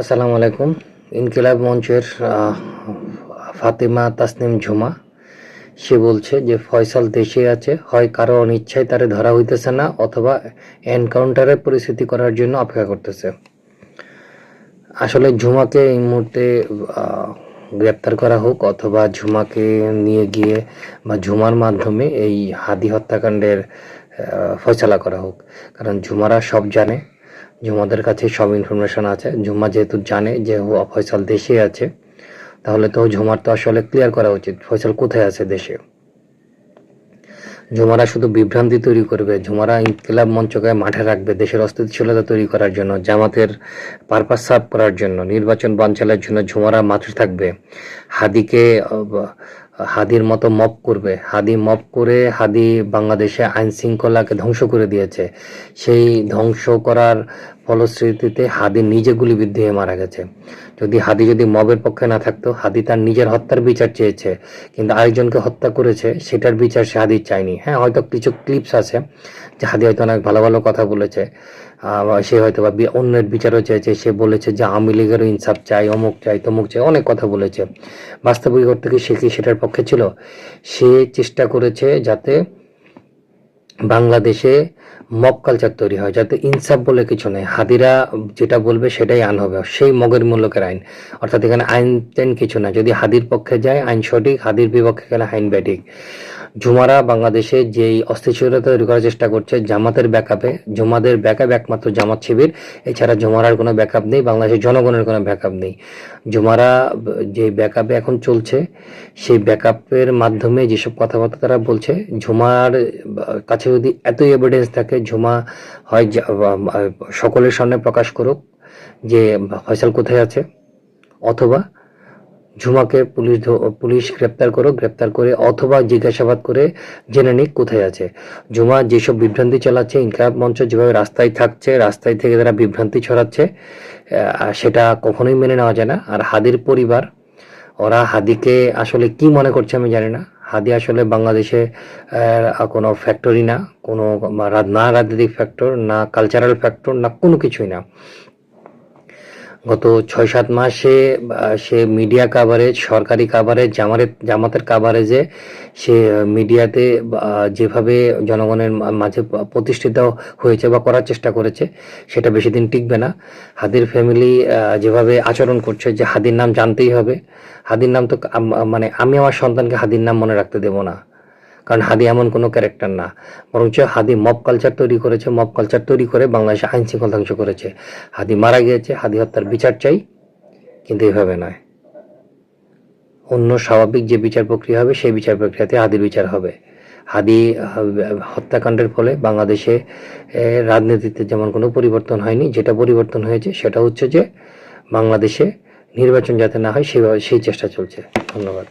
আসসালামু আলাইকুম। ইনকিলাব মঞ্চের ফাতিমা তাসনিম ঝুমা, সে বলছে যে, ফয়সাল দেশে আছে, হয় কারও অনিচ্ছায় তারে ধরা হইতেছে না, অথবা এনকাউন্টারের পরিস্থিতি করার জন্য অপেক্ষা করতেছে। আসলে ঝুমাকে এই মুহূর্তে গ্রেপ্তার করা হোক, অথবা ঝুমাকে নিয়ে গিয়ে বা ঝুমার মাধ্যমে এই হাদি হত্যাকাণ্ডের ফয়সালা করা হোক। কারণ ঝুমারা সব জানে ঝুমাদের কাছে সব ইনফরমেশন আছে। ঝুমা যেহেতু জানে যে ও ফয়সাল দেশে আছে, তাহলে তো ঝুমার তো আসলে ক্লিয়ার করা উচিত, ফয়সাল কোথায় আছে দেশে? ঝুমারা শুধু বিভ্রান্তি তৈরি করবে ঝুমারা ইনকিলাব মঞ্চকে মাঠে রাখবে, দেশের অস্থিতিশীলতা তৈরি করার জন্য, জামাতের পারপাস সার্ভ করার জন্য, নির্বাচন বানচালের জন্য ঝুমারা মাঠে থাকবে। হাদিকে, হাদির মতো মপ করবে। হাদি মপ করে হাদি বাংলাদেশে আইন শৃঙ্খলাকে ধ্বংস করে দিয়েছে। সেই ধ্বংস করার ফলশ্রুতিতে হাদি নিজে গুলিবিদ্ধ হয়ে মারা গেছে। যদি হাদি যদি মবের পক্ষে না থাকতো, হাদি তার নিজের হত্যার বিচার চেয়েছে, কিন্তু আরেকজনকে হত্যা করেছে, সেটার বিচার সে হাদি চায়নি। হ্যাঁ হয়তো কিছু ক্লিপস আছে, যে হাদি হয়তো অনেক ভালো ভালো কথা বলেছে সে হয়তো বা অন্যের বিচারও চেয়েছে, সে বলেছে যে আওয়ামী লীগেরও ইনসাফ চাই, অমুক চাই, তমুক চাই, অনেক কথা বলেছে। বাস্তবিক অর্থে কি সে কি সেটার পক্ষে ছিল? সে চেষ্টা করেছে যাতে বাংলাদেশে মব কালচার তৈরি হয়, যাতে ইনসাফ বলে কিছু নেই। হাদিরা যেটা বলবে সেটাই আন হবে সেই মগের মূল্যকের আইন। অর্থাৎ এখানে আইন তেন কিছু না, যদি হাদির পক্ষে যায়, আইন সঠিক, হাদির বিপক্ষে গেলে আইন ব্যাঠিক। ঝুমারা বাংলাদেশে যেই অস্থিতিশীলতা তৈরি করার চেষ্টা করছে, জামাতের ব্যাকআপে জুমাদের ব্যাকআপ একমাত্র জামাত শিবির, এছাড়া জুমারার কোনো ব্যাকআপ নেই, বাংলাদেশের জনগণের কোনো ব্যাকআপ নেই। জুমারা যে ব্যাকআপে এখন চলছে, সেই ব্যাকআপের মাধ্যমে যেসব কথাবার্তা তারা বলছে ঝুমার কাছে যদি এতই এভিডেন্স থাকে ঝুমা হয় সকলের সামনে প্রকাশ করুক যে, ফয়সাল কোথায় আছে? অথবা ঝুমাকে পুলিশ পুলিশ গ্রেপ্তার করো, গ্রেপ্তার করে অথবা জিজ্ঞাসাবাদ করে জেনে নিক কোথায় আছে। ঝুমা যেসব বিভ্রান্তি চালাচ্ছে ইনকাব মঞ্চ যেভাবে রাস্তায় থাকছে, রাস্তায় থেকে তারা বিভ্রান্তি ছড়াচ্ছে সেটা কখনোই মেনে নেওয়া যায় না। আর হাদির পরিবার, ওরা হাদিকে আসলে কি মনে করছে আমি জানি না। হাদি আসলে বাংলাদেশে কোনো ফ্যাক্টরি না, কোনো না রাজনৈতিক ফ্যাক্টর না কালচারাল ফ্যাক্টর না কোনো কিছুই না। গত ছয় সাত মাসে সে মিডিয়া কাভারেজ সরকারি কাভারেজ জামারের জামাতের কাভারেজে সে মিডিয়াতে যেভাবে জনগণের মাঝে প্রতিষ্ঠিত হয়েছে বা করার চেষ্টা করেছে, সেটা বেশি দিন টিকবে না। হাদির ফ্যামিলি যেভাবে আচরণ করছে যে হাদির নাম জানতেই হবে। হাদির নাম তো মানে আমি আমার সন্তানকে হাদির নাম মনে রাখতে দেবো না। কারণ হাদি এমন কোনো ক্যারেক্টার না। বরঞ্চ হাদি মব কালচার তৈরি করেছে মব কালচার তৈরি করে বাংলাদেশে আইন শৃঙ্খলা ধ্বংস করেছে। হাদি মারা গিয়েছে, হাদি হত্যার বিচার চাই, কিন্তু এভাবে নয়। অন্য স্বাভাবিক যে বিচার প্রক্রিয়া হবে, সেই বিচার প্রক্রিয়াতে হাদির বিচার হবে। হাদি হত্যাকাণ্ডের ফলে বাংলাদেশে রাজনীতিতে যেমন কোনো পরিবর্তন হয়নি, যেটা পরিবর্তন হয়েছে সেটা হচ্ছে যে বাংলাদেশে নির্বাচন যাতে না হয়, সেভাবে সেই চেষ্টা চলছে। ধন্যবাদ।